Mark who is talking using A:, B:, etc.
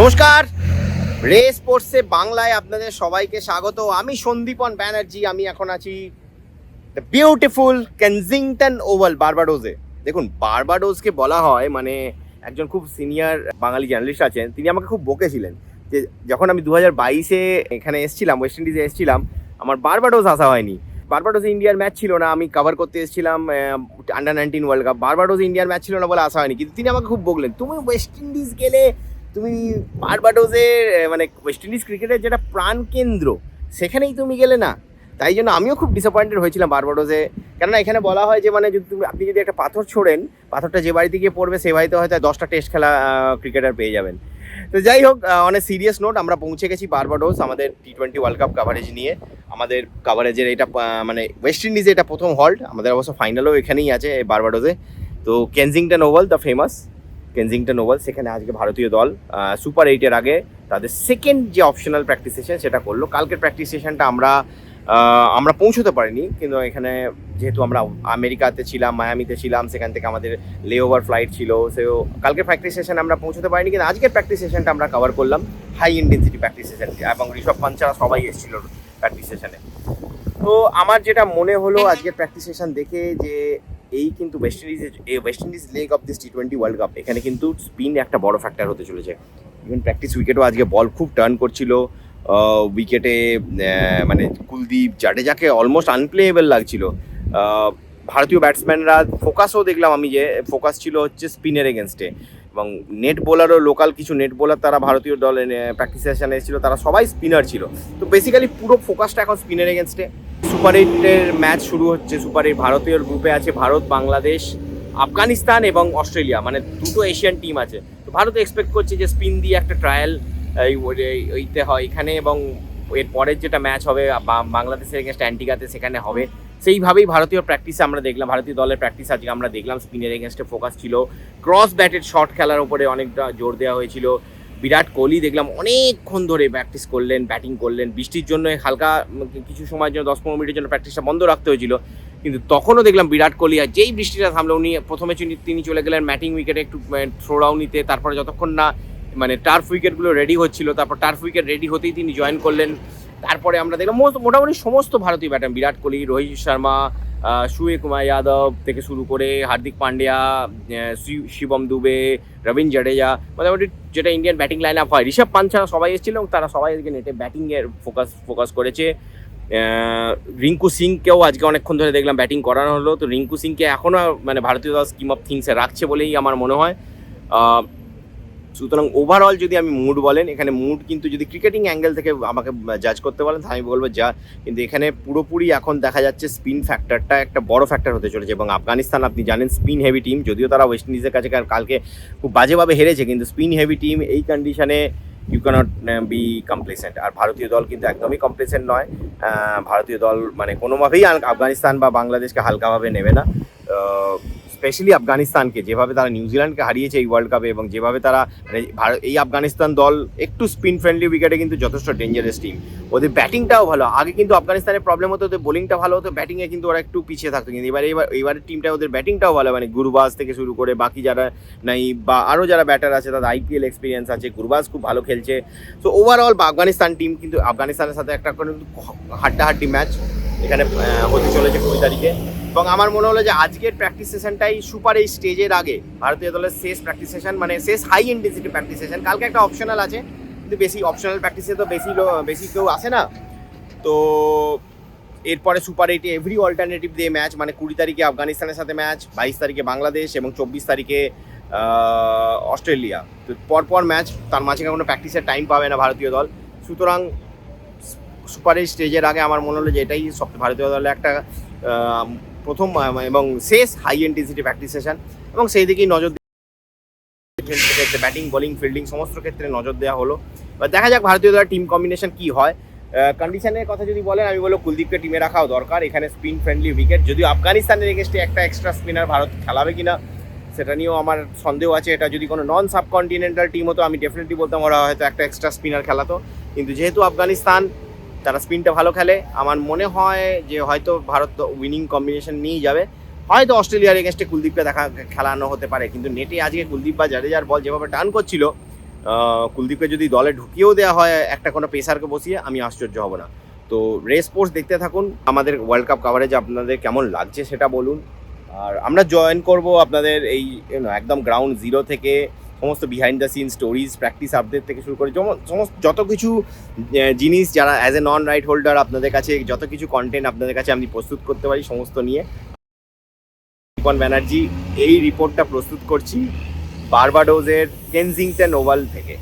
A: নমস্কার। রে স্পোর্টসে বাংলায় আপনাদের সবাইকে স্বাগত। আমি সন্দীপন ব্যানার্জি, আমি এখন আছি দ্য বিউটিফুল কেনজিংটন ওভাল বারবাডোজে দেখুন বারবাডোজকে বলা হয় মানে একজন খুব সিনিয়র বাঙালি জার্নালিস্ট আছেন। তিনি আমাকে খুব বকেছিলেন যে যখন আমি দু হাজার বাইশে এখানে এসেছিলাম ওয়েস্ট ইন্ডিজে এসেছিলাম, আমার বারবাডোজ আসা হয়নি। বারবাডোজে ইন্ডিয়ার ম্যাচ ছিল না, আমি কভার করতে এসেছিলাম আন্ডার নাইনটিন ওয়ার্ল্ড কাপ বারবাডোজে ইন্ডিয়ার ম্যাচ ছিল না বলে আসা হয়নি। কিন্তু তিনি আমাকে খুব বকলেন, তুমি ওয়েস্ট ইন্ডিজ গেলে তুমি বারবাডোজের মানে ওয়েস্ট ইন্ডিজ ক্রিকেটের যেটা প্রাণ কেন্দ্র, সেখানেই তুমি গেলে না। তাই জন্য আমিও খুব ডিসঅ্যাপয়েন্টেড হয়েছিলাম বারবাডোজে কেননা এখানে বলা হয় যে মানে যদি তুমি, আপনি যদি একটা পাথর ছোড়েন, পাথরটা যে বাড়িতে গিয়ে পড়বে, সে বাড়িতে হয়তো দশটা টেস্ট খেলা ক্রিকেটার পেয়ে যাবেন। তো যাই হোক অনেক সিরিয়াস নোট আমরা পৌঁছে গেছি বারবাডোস আমাদের T twenty world cup coverage নিয়ে। আমাদের কাভারেজের এটা মানে ওয়েস্ট ইন্ডিজে এটা প্রথম হল্ট আমাদের অবশ্য ফাইনালও এখানেই আছে এই বারবাডোসে তো Kensington Oval the famous Kensington Oval সেখানে আজকে ভারতীয় দল সুপার এইটের আগে তাদের সেকেন্ড যে অপশনাল প্র্যাকটিস সেশন সেটা করল। কালকের প্র্যাকটিস সেশনটা আমরা আমরা পৌঁছতে পারিনি কিন্তু এখানে যেহেতু আমরা আমেরিকাতে ছিলাম মায়ামিতে ছিলাম সেখান থেকে আমাদের লে ওভার ফ্লাইট ছিল সেও কালকে প্র্যাকটিস সেশন আমরা পৌঁছতে পারিনি কিন্তু আজকের প্র্যাকটিস সেশনটা আমরা কভার করলাম হাই ইন্টেন্সিটি প্র্যাকটিস সেশন এবং ঋষভ পাঞ্চারা সবাই এসেছিল প্র্যাকটিস সেশনে তো আমার যেটা মনে হলো আজকের প্র্যাকটিস সেশন দেখে যে এই কিন্তু ওয়েস্ট ইন্ডিজ এই West Indies leg of this T twenty world cup এখানে কিন্তু স্পিন একটা বড় ফ্যাক্টর হতে চলেছে। ইভেন প্র্যাকটিস উইকেটও আজকে বল খুব টার্ন করছিল। উইকেটে মানে কুলদীপ জাডেজাকে অলমোস্ট আনপ্লেয়েবল লাগছিল। ভারতীয় ব্যাটসম্যানরা ফোকাসও দেখলাম আমি যে ফোকাস ছিল হচ্ছে স্পিনের এগেনস্টে এবং নেট বোলারও লোকাল কিছু নেট বোলার তারা ভারতীয় দলে প্র্যাকটিস সেশনে এসেছিল, তারা সবাই স্পিনার ছিল। তো বেসিক্যালি পুরো ফোকাসটা এখন স্পিনের এগেনস্টে সুপার এইটের ম্যাচ শুরু হচ্ছে সুপার এইট ভারতীয় গ্রুপে আছে ভারত, বাংলাদেশ, আফগানিস্তান এবং অস্ট্রেলিয়া মানে দুটো এশিয়ান টিম আছে। তো ভারত এক্সপেক্ট করছে যে স্পিন দিয়ে একটা ট্রায়াল এইতে হয় এখানে এবং এর পরের যেটা ম্যাচ হবে বাংলাদেশের এগেনস্ট অ্যান্টিগাতে সেখানে হবে। সেইভাবেই ভারতীয় প্র্যাকটিসে আমরা দেখলাম, ভারতীয় দলের প্র্যাকটিস আজকে আমরা দেখলাম, স্পিনের এগেনস্টে ফোকাস ছিল। ক্রস ব্যাটেড শট খেলার উপরে অনেকটা জোর দেওয়া হয়েছিল। বিরাট কোহলি দেখলাম অনেকক্ষণ ধরে প্র্যাকটিস করলেন ব্যাটিং করলেন, বৃষ্টির জন্য হালকা কিছু সময়ের জন্য, দশ পনেরো মিনিটের জন্য প্র্যাকটিসটা বন্ধ রাখতে হয়েছিল। কিন্তু তখনও দেখলাম বিরাট কোহলি আর যেই বৃষ্টিটা থামলো, উনি প্রথমে তিনি চলে গেলেন ব্যাটিং উইকেটে একটু থ্রো ডাউন নিতে, তারপরে যতক্ষণ না মানে টার্ফ উইকেটগুলো রেডি হচ্ছিল, তারপর টার্ফ উইকেট রেডি হতেই তিনি জয়েন করলেন। তারপরে আমরা দেখলাম মোট- মোটামুটি সমস্ত ভারতীয় ব্যাটার বিরাট কোহলি, রোহিত শর্মা সুয়ে কুমার যাদব থেকে শুরু করে হার্দিক পান্ডিয়া শিবম দুবে রবীন্দ্র জাডেজা, মোটামুটি যেটা ইন্ডিয়ান ব্যাটিং লাইন আপ হয়। ঋষভ পাঞ্চ ছাড়া সবাই এসেছিল এবং তারা সবাই আজকে নেটে ব্যাটিংয়ের ফোকাস ফোকাস করেছে। রিঙ্কু সিংকেও আজকে অনেকক্ষণ ধরে দেখলাম ব্যাটিং করানো হলো। তো রিঙ্কু সিংকে এখনও মানে ভারতীয় দল স্কিম অফ থিংসে রাখছে বলেই আমার মনে হয়। সুতরাং ওভারঅল যদি আমি মুড বলেন, এখানে মুড কিন্তু যদি ক্রিকেটিং অ্যাঙ্গেল থেকে আমাকে জাজ করতে বলেন, তাহলে আমি বলব যা, কিন্তু এখানে পুরোপুরি এখন দেখা যাচ্ছে স্পিন ফ্যাক্টরটা একটা বড় ফ্যাক্টর হতে চলেছে এবং আফগানিস্তান আপনি জানেন স্পিন হেভি টিম যদিও তারা ওয়েস্ট ইন্ডিজের কাছে কাল- কালকে খুব বাজেভাবে হেরেছে, কিন্তু স্পিন হেভি টিম এই কন্ডিশনে ইউ ক্যানট বি কমপ্লেসেন্ট আর ভারতীয় দল কিন্তু একদমই কমপ্লেসেন্ট নয়। ভারতীয় দল মানে কোনোভাবেই আফগানিস্তান বা বাংলাদেশকে হালকাভাবে নেবে না। স্পেশালি আফগানিস্তানকে, যেভাবে তারা নিউজিল্যান্ডকে হারিয়েছে এই ওয়ার্ল্ড কাপে এবং যেভাবে তারা মানে এই আফগানিস্তান দল একটু স্পিন ফ্রেন্ডলি উইকেটে কিন্তু যথেষ্ট ডেঞ্জারাস টিম ওদের ব্যাটিংটাও ভালো, আগে কিন্তু আফগানিস্তানের প্রবলেম হতো, ওদের বোলিংটা ভালো হতো ব্যাটিংয়ে কিন্তু ওরা একটু পিছিয়ে থাকতো কিন্তু, এবার এবার এইবারের টিমটা ওদের ব্যাটিংটাও ভালো মানে গুরবাজ থেকে শুরু করে বাকি যারা নাই বা আরও যারা ব্যাটার আছে, তাদের আইপিএল এক্সপিরিয়েন্স আছে, গুরবাজ খুব ভালো খেলছে। সো ওভারঅল আফগানিস্তান টিম কিন্তু, আফগানিস্তানের সাথে একটা কোনো হাড্ডাহাড্ডি ম্যাচ এখানে হতে চলেছে কুড়ি তারিখে। এবং আমার মনে হলো যে আজকের প্র্যাকটিস সেশনটাই সুপার এই স্টেজের আগে ভারতীয় দলের শেষ প্র্যাকটিস সেশন মানে শেষ হাই ইন্টেন্সিটি প্র্যাকটিস সেশন কালকে একটা অপশনাল আছে, কিন্তু বেশি অপশনাল প্র্যাকটিসে তো বেশি বেশি কেউ আসে না। তো এরপরে সুপার এইটে এভরি অল্টারনেটিভ দিয়ে ম্যাচ মানে কুড়ি তারিখে আফগানিস্তানের সাথে ম্যাচ বাইশ তারিখে বাংলাদেশ এবং চব্বিশ তারিখে অস্ট্রেলিয়া। তো পরপর ম্যাচ তার মাঝে কোনো প্র্যাকটিসের টাইম পাবে না ভারতীয় দল। সুতরাং সুপার এইট স্টেজের আগে আমার মনে হলো যে এটাই সব ভারতীয় দলের একটা প্রথম এবং শেষ হাই ইন্টেন্সিটি প্র্যাকটিস সেশন এবং সেই দিকেই নজর ক্ষেত্রে ব্যাটিং বোলিং ফিল্ডিং সমস্ত ক্ষেত্রে নজর দেওয়া হলো। এবার দেখা যাক ভারতীয় দলের টিম কম্বিনেশন কি হয়। কন্ডিশনের কথা যদি বলেন, আমি বলব কুলদীপকে টিমে রাখাও দরকার। এখানে স্পিন ফ্রেন্ডলি উইকেট যদিও আফগানিস্তানের এগেস্টে একটা এক্সট্রা স্পিনার ভারত খেলাবে কিনা, সেটা নিয়েও আমার সন্দেহ আছে। এটা যদি কোনো নন সাবকন্টিনেন্টাল টিম হতো, আমি ডেফিনেটলি বলতাম ওরা হয়তো একটা এক্সট্রা স্পিনার খেলাতো। কিন্তু যেহেতু আফগানিস্তান তারা স্পিনটা ভালো খেলে। আমার মনে হয় যে হয়তো ভারত উইনিং কম্বিনেশন নিয়েই যাবে। হয়তো অস্ট্রেলিয়ার এগেনস্টে কুলদীপকে দেখা খেলানো হতে পারে, কিন্তু নেটে আজকে কুলদীপ বা জাডেজার বল যেভাবে টার্ন করছিল কুলদীপকে যদি দলে ঢুকিয়েও দেওয়া হয়, একটা কোনো পেসারকে বসিয়ে, আমি আশ্চর্য হব না। তো রেস স্পোর্টস দেখতে থাকুন, আমাদের ওয়ার্ল্ড কাপ কাভারেজ আপনাদের কেমন লাগছে সেটা বলুন। আর আমরা জয়েন করব আপনাদের এই একদম গ্রাউন্ড জিরো থেকে সমস্ত behind the scene stories practice update থেকে শুরু করে সমস্ত যত কিছু জিনিস যারা as a non right holder আপনাদের কাছে, যত কিছু কন্টেন্ট আপনাদের কাছে আমি প্রস্তুত করতে পারি সমস্ত নিয়ে। দীপন ব্যানার্জি এই রিপোর্টটা প্রস্তুত করছি বারবাডোজের কেনজিংটন ওভাল থেকে।